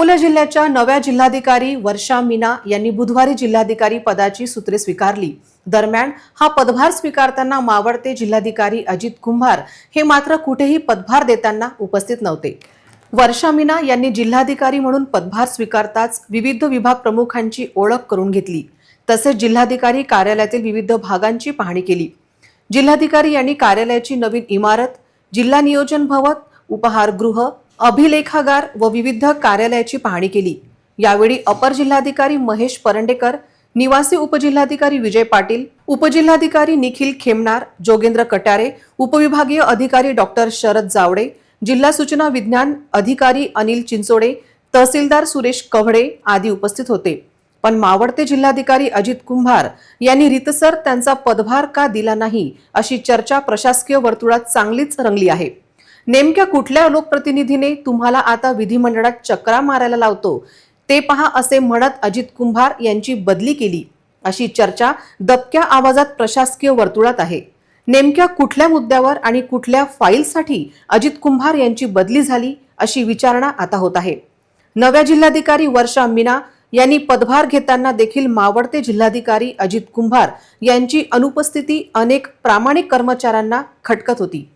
अकोला जिल्ह्याच्या नव्या जिल्हाधिकारी वर्षा मीना यांनी बुधवारी जिल्हाधिकारी पदाची सूत्रे स्वीकारली. दरम्यान हा पदभार स्वीकारताना मावळते जिल्हाधिकारी अजित कुंभार हे मात्र कुठेही पदभार देताना उपस्थित नव्हते. वर्षा मीना यांनी जिल्हाधिकारी म्हणून पदभार स्वीकारताच विविध विभाग प्रमुखांची ओळख करून घेतली. तसेच जिल्हाधिकारी कार्यालयातील विविध भागांची पाहणी केली. जिल्हाधिकारी यांनी कार्यालयाची नवीन इमारत जिल्हा नियोजन भवन उपहारगृह अभिलेखागार व विविध कार्यालयाची पाहणी केली. यावेळी अपर जिल्हाधिकारी महेश परंडेकर निवासी उपजिल्हाधिकारी विजय पाटील उपजिल्हाधिकारी निखिल खेमनार जोगेंद्र कटारे उपविभागीय अधिकारी डॉक्टर शरद जावडे जिल्हा सूचना विज्ञान अधिकारी अनिल चिंचोडे तहसीलदार सुरेश कव्हडे आदी उपस्थित होते. पण मावळते जिल्हाधिकारी अजित कुंभार यांनी रितसर त्यांचा पदभार का दिला नाही अशी चर्चा प्रशासकीय वर्तुळात चांगलीच रंगली आहे. नेमक्या कुठल्या लोकप्रतिनिधीने तुम्हाला आता विधिमंडळात चक्रा मारायला लावतो? ते पहा असे म्हणत अजित कुंभार यांची बदली केली. अशी चर्चा दबक्या आवाजात प्रशासकीय वर्तुळात आहे. नेमक्या कुठल्या मुद्द्यावर आणि कुठल्या फाईलसाठी अजित कुंभार यांची बदली झाली अशी विचारणा आता होत आहे. नव्या जिल्हाधिकारी वर्षा मीना यांनी पदभार घेताना देखील मावळते जिल्हाधिकारी अजित कुंभार यांची अनुपस्थिती अनेक प्रामाणिक कर्मचाऱ्यांना खटकत होती.